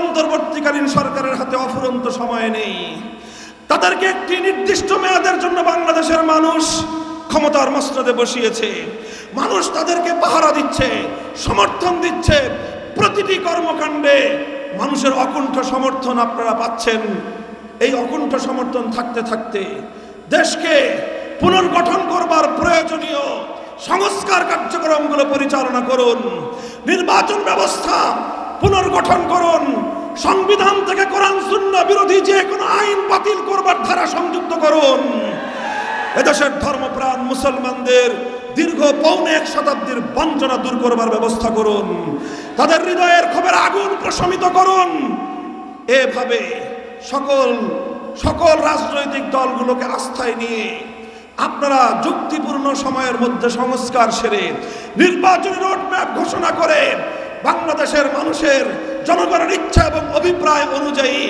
অন্তর্বর্তীকালীন সরকারের হাতে অফুরন্ত সময় নেই। তাদেরকে একটি নির্দিষ্ট মেয়াদের জন্য বাংলাদেশের মানুষ ক্ষমতার মসনদে বসিয়েছে। মানুষ তাদেরকে পাহারা দিচ্ছে, সমর্থন দিচ্ছে। প্রতিটি কর্মকাণ্ডে মানুষের অকুণ্ঠ সমর্থন আপনারা পাচ্ছেন। এই অকুণ্ঠ সমর্থন থাকতে থাকতে দেশকে পুনর্গঠন করবার প্রয়োজনীয় সংস্কার কার্যক্রমগুলো পরিচালনা করুন। নির্বাচন ব্যবস্থা পুনর্গঠন করুন। সংবিধান থেকে কোরআন শূন্য বিরোধী যে কোনো আইন বাতিল করবার ধারা সংযুক্ত করুন। এদেশের ধর্মপ্রাণ মুসলমানদের দীর্ঘ পৌনে এক শতাব্দীর বঞ্চনা দূর করবার ব্যবস্থা করুন। তাদের হৃদয়ের ক্ষোভের আগুন প্রশমিত করুন। এভাবে সকল সকল রাজনৈতিক দলগুলোকে আস্থায় নিয়ে আপনারা যুক্তিপূর্ণ সময়ের মধ্যে সংস্কার সেরে নির্বাচনী রোডম্যাপ ঘোষণা করে বাংলাদেশের মানুষের জনগণের ইচ্ছা এবং অভিপ্রায় অনুযায়ী